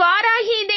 இவ்வாறாகி இதை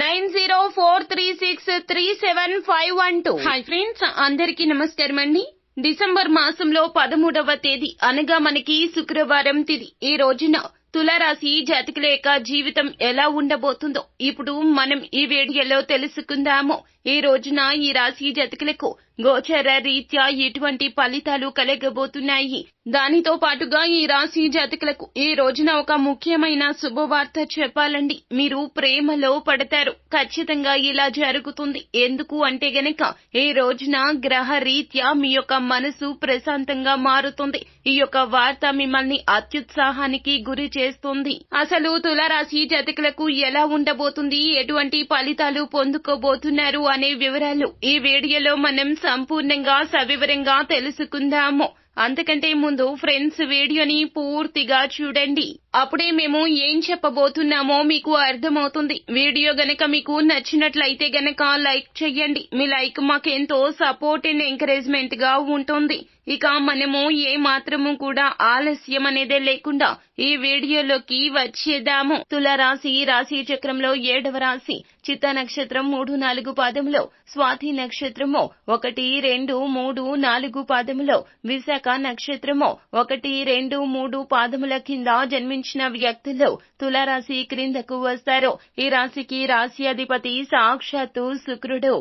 nine zero four three six three seven five one two. Hi friends అందరికీ నమస్కారం అండి. డిసెంబర్ మాసంలో పదమూడవ తేదీ అనగా మనకి శుక్రవారం తిది. ఈ రోజున తులారాశి జాతకుల యొక్క జీవితం ఎలా ఉండబోతుందో ఇప్పుడు మనం ఈ వీడియోలో తెలుసుకుందాము. ఈ రోజున ఈ రాశి జతకులకు గోచర రీత్యా ఎటువంటి ఫలితాలు కలగబోతున్నాయి? దానితో పాటుగా ఈ రాశి జాతకులకు ఈ రోజున ఒక ముఖ్యమైన శుభవార్త చెప్పాలండి. మీరు ప్రేమలో పడతారు. ఖచ్చితంగా ఇలా జరుగుతుంది. ఎందుకు అంటే గనక ఈ రోజున గ్రహ రీత్యా మీ యొక్క మనసు ప్రశాంతంగా మారుతుంది. ఈ యొక్క వార్త మిమ్మల్ని అత్యుత్సాహానికి గురి చేస్తుంది. అసలు తులరాశి జాతకులకు ఎలా ఉండబోతుంది? ఎటువంటి ఫలితాలు పొందుకోబోతున్నారు? అనే వివరాలు ఈ వీడియోలో మనం సంపూర్ణంగా సవివరంగా తెలుసుకుందాము. అంతకంటే ముందు ఫ్రెండ్స్ వీడియోని పూర్తిగా చూడండి. అప్పుడే మేము ఏం చెప్పబోతున్నామో మీకు అర్థమవుతుంది. వీడియో గనక మీకు నచ్చినట్లయితే గనక లైక్ చెయ్యండి. మీ లైక్ మాకెంతో సపోర్ట్ అండ్ ఎంకరేజ్మెంట్గా ఉంటుంది. ఇక మనము ఏ మాత్రము కూడా ఆలస్యం అనేదే లేకుండా ఈ వీడియోలోకి వచ్చేద్దాము. తులరాశి రాశి చక్రంలో ఏడవ రాశి చిత్త నక్షత్రం మూడు నాలుగు పాదములో స్వాతి నక్షత్రము ఒకటి రెండు మూడు నాలుగు పాదములో విశాఖ నక్షత్రము ఒకటి రెండు మూడు పాదముల కింద జన్మించిన వ్యక్తులు తులారాశి క్రిందకు వస్తారు. ఈ రాశికి రాశి అధిపతి సాక్షాత్తు శుక్రుడు.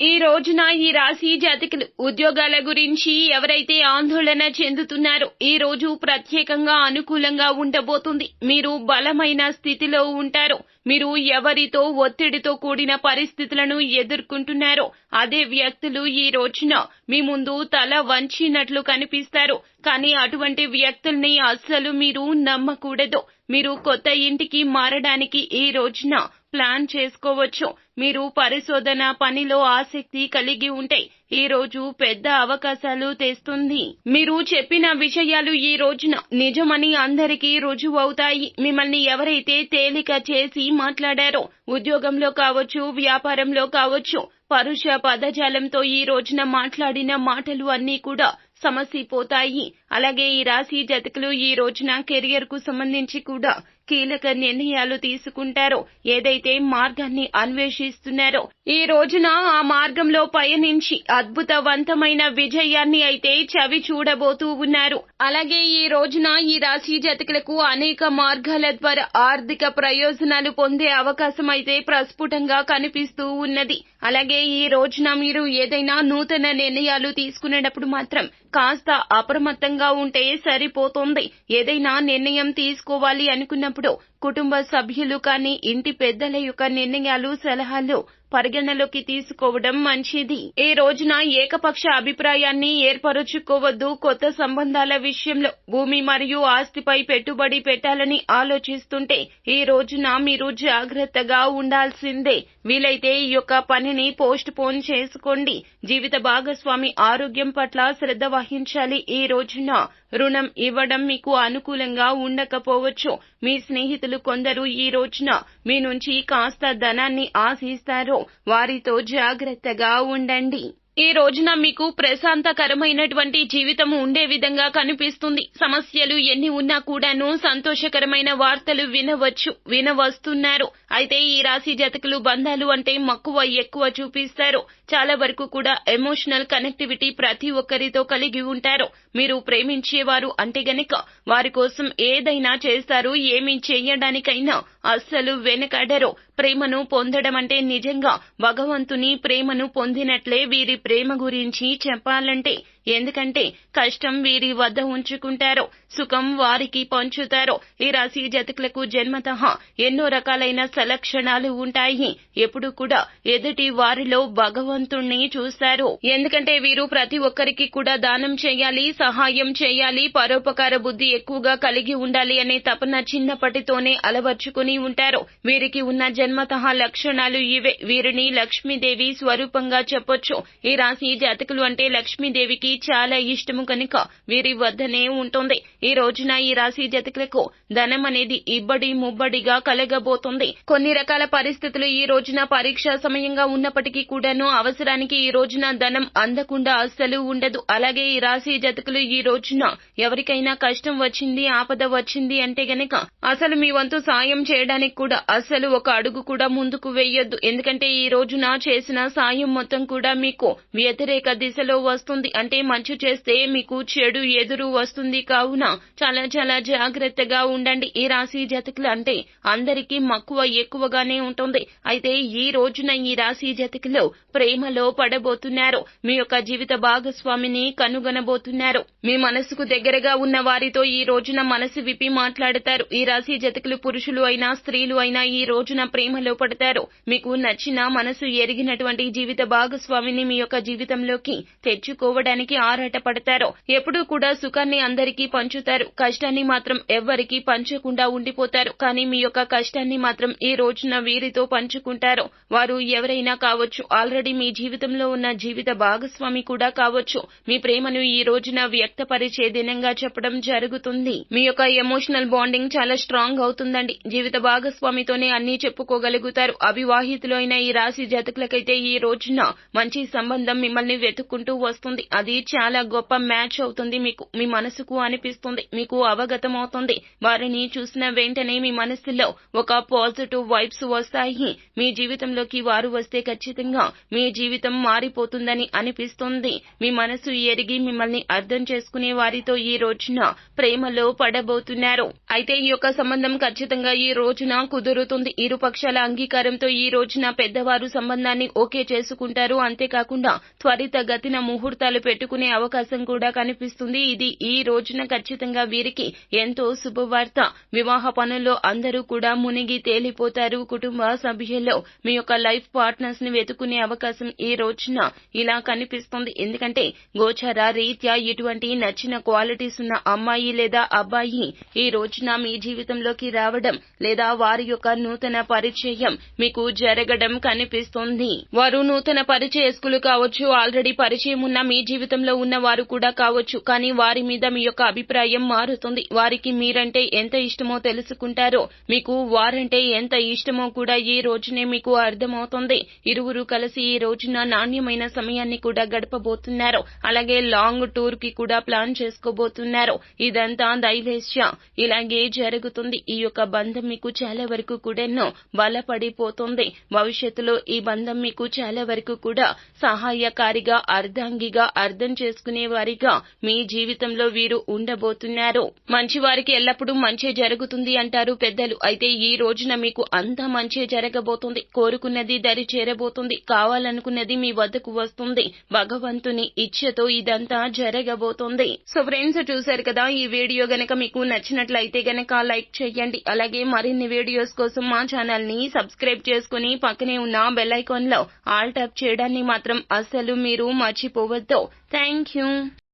ఈ రోజున ఈ రాశి జాతకులు ఉద్యోగాల గురించి ఎవరైతే ఆందోళన చెందుతున్నారో ఈ రోజు ప్రత్యేకంగా అనుకూలంగా ఉండబోతుంది. మీరు బలమైన స్థితిలో ఉంటారు మీరు ఎవరితో ఒత్తిడితో కూడిన పరిస్థితులను ఎదుర్కొంటున్నారో అదే వ్యక్తులు ఈ రోజున మీ ముందు తల వంచినట్లు కనిపిస్తారు. కానీ అటువంటి వ్యక్తుల్ని అస్సలు మీరు నమ్మకూడదు. మీరు కొత్త ఇంటికి మారడానికి ఈ రోజున ప్లాన్ చేసుకోవచ్చు. మీరు పరిశోధన పనిలో ఆసక్తి కలిగి ఉంటే ఈ రోజు పెద్ద అవకాశాలు తెస్తుంది. మీరు చెప్పిన విషయాలు ఈ రోజున నిజమని అందరికీ రుజువవుతాయి. మిమ్మల్ని ఎవరైతే తేలిక చేసి మాట్లాడారో ఉద్యోగంలో కావచ్చు వ్యాపారంలో కావచ్చు పరుష పదజాలంతో ఈ రోజున మాట్లాడిన మాటలు అన్నీ కూడా సమసిపోతాయి. అలాగే ఈ రాశి జతకులు ఈ రోజున కెరియర్కు సంబంధించి కూడా కీలక నిర్ణయాలు తీసుకుంటారో. ఏదైతే మార్గాన్ని అన్వేషిస్తున్నారో ఈ రోజున ఆ మార్గంలో పయనించి అద్భుతవంతమైన విజయాన్ని అయితే చవి చూడబోతూ ఉన్నారు. అలాగే ఈ రోజున ఈ రాశి జతకులకు అనేక మార్గాల ద్వారా ఆర్థిక ప్రయోజనాలు పొందే అవకాశం అయితే ప్రస్ఫుటంగా కనిపిస్తూ ఉన్నది. అలాగే ఈ రోజున మీరు ఏదైనా నూతన నిర్ణయాలు తీసుకునేటప్పుడు మాత్రం కాస్త అప్రమత్తంగా ఉంటే సరిపోతుంది. ఏదైనా నిర్ణయం తీసుకోవాలి అనుకున్నప్పుడు కుటుంబ సభ్యులు కానీ ఇంటి పెద్దల యొక్క నిర్ణయాలు సలహాలు పరిగణలోకి తీసుకోవడం మంచిది. ఈ రోజున ఏకపక్ష అభిప్రాయాన్ని ఏర్పరుచుకోవద్దు. కొత్త సంబంధాల విషయంలో భూమి మరియు ఆస్తిపై పెట్టుబడి పెట్టాలని ఆలోచిస్తుంటే ఈ రోజున మీరు జాగ్రత్తగా ఉండాల్సిందే. వీలైతే ఈ యొక్క పనిని పోస్ట్ పోన్ చేసుకోండి. జీవిత భాగస్వామి ఆరోగ్యం పట్ల శ్రద్ధ వహించాలి. ఈ రోజున రుణం ఇవ్వడం మీకు అనుకూలంగా ఉండకపోవచ్చు. మీ స్నేహితులు కొందరు ఈ రోజున మీ నుంచి కాస్త ధనాన్ని ఆశిస్తారు. వారితో జాగ్రత్తగా ఉండండి. ఈ రోజున మీకు ప్రశాంతకరమైనటువంటి జీవితం ఉండే విధంగా కనిపిస్తుంది. సమస్యలు ఎన్ని ఉన్నా కూడాను సంతోషకరమైన వార్తలు వినవచ్చు వినవస్తున్నారు. అయితే ఈ రాశి జతకులు బంధాలు అంటే మక్కువ ఎక్కువ చూపిస్తారు. చాలా వరకు కూడా ఎమోషనల్ కనెక్టివిటీ ప్రతి ఒక్కరితో కలిగి ఉంటారు. మీరు ప్రేమించేవారు అంటే గనక వారి కోసం ఏదైనా చేస్తారు ఏమి చేయడానికైనా అస్సలు వెనకాడరు. ప్రేమను పొందడం అంటే నిజంగా భగవంతుని ప్రేమను పొందినట్లే వీరి ప్రేమ గురించి చెప్పాలంటే ఎందుకంటే కష్టం వీరి వద్ద ఉంచుకుంటారో సుఖం వారికి పంచుతారో ఈ రాశి జతకులకు జన్మత ఎన్నో రకాలైన సలక్షణాలు ఉంటాయి. ఎప్పుడు కూడా ఎదుటి వారిలో భగవంతుణ్ణి చూస్తారు. ఎందుకంటే వీరు ప్రతి ఒక్కరికి కూడా దానం చేయాలి సహాయం చేయాలి పరోపకార బుద్ధి ఎక్కువగా కలిగి ఉండాలి అనే తపన చిన్నప్పటితోనే అలవర్చుకుని ఉంటారు. వీరికి ఉన్న జన్మత లక్షణాలు ఇవే. వీరిని లక్ష్మీదేవి స్వరూపంగా చెప్పొచ్చు. ఈ రాశి జాతకులు అంటే లక్ష్మీదేవికి చాలా ఇష్టము కనుక వీరి వద్దనే ఉంటుంది. ఈ రోజున ఈ రాశి జాతకులకు ధనం అనేది ఇబ్బడి ముబ్బడిగా కలగబోతుంది. కొన్ని రకాల పరిస్థితులు ఈ రోజున పరీక్ష సమయంగా ఉన్నప్పటికీ కూడాను అవసరానికి ఈ రోజున ధనం అందకుండా అస్సలు ఉండదు. అలాగే ఈ రాశి జతకులు ఈ రోజున ఎవరికైనా కష్టం వచ్చింది ఆపద వచ్చింది అంటే గనక అసలు మీ వంతు సాయం చేయడానికి కూడా అసలు ఒక అడుగు కూడా ముందుకు వేయొద్దు. ఎందుకంటే ఈ రోజున చేసిన సాయం మొత్తం కూడా మీకు వ్యతిరేక దిశలో వస్తుంది. అంటే మంచి చేస్తే మీకు చెడు ఎదురు వస్తుంది కావున చాలా చాలా జాగ్రత్తగా ఉండండి. ఈ రాశి జతకులు అంటే అందరికీ మక్కువ ఎక్కువగానే ఉంటుంది. అయితే ఈ రోజున ఈ రాశి జతకులు ప్రేమలో పడబోతున్నారు. మీ యొక్క జీవిత భాగస్వామిని కనుగొనబోతున్నారు. మీ మనసుకు దగ్గరగా ఉన్న వారితో ఈ రోజున మనసు విప్పి మాట్లాడతారు. ఈ రాశి జతకులు పురుషులు అయినా స్త్రీలు అయినా ఈ రోజున ప్రేమలో పడతారు. మీకు నచ్చిన మనసు ఎరిగినటువంటి జీవిత భాగస్వామిని మీ యొక్క జీవితంలోకి తెచ్చుకోవడానికి ఆరాట పడతారో ఎప్పుడూ కూడా సుఖాన్ని అందరికీ పంచుతారు. కష్టాన్ని మాత్రం ఎవ్వరికీ పంచకుండా ఉండిపోతారు. కానీ మీ యొక్క కష్టాన్ని మాత్రం ఈ రోజున వీరితో పంచుకుంటారు వారు ఎవరైనా కావచ్చు. ఆల్రెడీ మీ జీవితంలో ఉన్న జీవిత భాగస్వామి కూడా కావచ్చు. మీ ప్రేమను ఈ రోజున వ్యక్తపరిచే దినంగా చెప్పడం జరుగుతుంది. మీ యొక్క ఎమోషనల్ బాండింగ్ చాలా స్ట్రాంగ్ అవుతుందండి. జీవిత భాగస్వామితోనే అన్ని చెప్పుకోగలుగుతారు. అవివాహితులు అయిన ఈ రాశి జాతకులకైతే ఈ రోజున మంచి సంబంధం మిమ్మల్ని వెతుక్కుంటూ వస్తుంది. అది చాలా గొప్ప మ్యాచ్ అవుతుంది. మీకు మీ మనసుకు అనిపిస్తుంది. మీకు అవగతమవుతుంది. వారిని చూసిన వెంటనే మీ మనసులో ఒక పాజిటివ్ వైబ్స్ వస్తాయి. మీ జీవితంలోకి వారు వస్తే ఖచ్చితంగా మీ జీవితం మారిపోతుందని అనిపిస్తుంది. మీ మనసు ఎరిగి మిమ్మల్ని అర్థం చేసుకునే వారితో ఈ రోజున ప్రేమలో పడబోతున్నారు. అయితే ఈ యొక్క సంబంధం ఖచ్చితంగా ఈ రోజున కుదురుతుంది. ఇరు పక్షాల అంగీకారంతో ఈ రోజున పెద్దవారు సంబంధాన్ని ఓకే చేసుకుంటారు. అంతేకాకుండా త్వరిత గతిన ముహూర్తాలు పెట్టుకునే అవకాశం కూడా కనిపిస్తుంది. ఇది ఈ రోజున ఖచ్చితంగా వీరికి ఎంతో శుభవార్త. వివాహ పనుల్లో అందరూ కూడా మునిగి తేలిపోతారు. కుటుంబ సభ్యుల్లో మీ యొక్క లైఫ్ పార్ట్నర్స్ని వెతుకునే అవకాశం ఈ రోజున ఇలా కనిపిస్తుంది. ఎందుకంటే గోచర రీత్యా ఇటువంటి నచ్చిన క్వాలిటీస్ ఉన్న అమ్మాయి లేదా అబ్బాయి ఈ రోజున మీ జీవితంలోకి రావడం లేదా వారి యొక్క నూతన పరిచయం మీకు జరగడం కనిపిస్తుంది. వారు నూతన పరిచయస్కులు కావచ్చు. ఆల్రెడీ పరిచయం ఉన్న మీ జీవితం జీవితంలో ఉన్న వారు కూడా కావచ్చు కానీ వారి మీద మీ యొక్క అభిప్రాయం మారుతుంది. వారికి మీరంటే ఎంత ఇష్టమో తెలుసుకుంటారో మీకు వారంటే ఎంత ఇష్టమో కూడా ఈ రోజునే మీకు అర్థమవుతుంది. ఇరువురు కలిసి ఈ రోజున నాణ్యమైన సమయాన్ని కూడా గడపబోతున్నారు. అలాగే లాంగ్ టూర్కి కూడా ప్లాన్ చేసుకోబోతున్నారు. ఇదంతా దైవేశ్య ఇలాగే జరుగుతుంది. ఈ యొక్క బంధం మీకు చాలా వరకు కూడాను బలపడిపోతుంది. భవిష్యత్తులో ఈ బంధం మీకు చాలా వరకు కూడా సహాయకారిగా అర్ధాంగిగా అర్థం చేసుకునే వారిగా మీ జీవితంలో వీరు ఉండబోతున్నారు. మంచి వారికి ఎల్లప్పుడూ మంచి జరుగుతుంది అంటారు పెద్దలు. అయితే ఈ రోజున మీకు అంతా మంచి జరగబోతుంది. కోరుకున్నది దరి చేరబోతుంది. కావాలనుకున్నది మీ వద్దకు వస్తుంది. భగవంతుని ఇచ్చతో ఇదంతా జరగబోతుంది. సో ఫ్రెండ్స్ చూశారు కదా ఈ వీడియో గనక మీకు నచ్చినట్లయితే గనక లైక్ చేయండి. అలాగే మరిన్ని వీడియోస్ కోసం మా ఛానల్ని సబ్స్క్రైబ్ చేసుకుని పక్కనే ఉన్న బెల్ ఐకాన్లో ఆల్ టాప్ చేయడాన్ని మాత్రం అస్సలు మీరు మర్చిపోవద్దు. Thank you.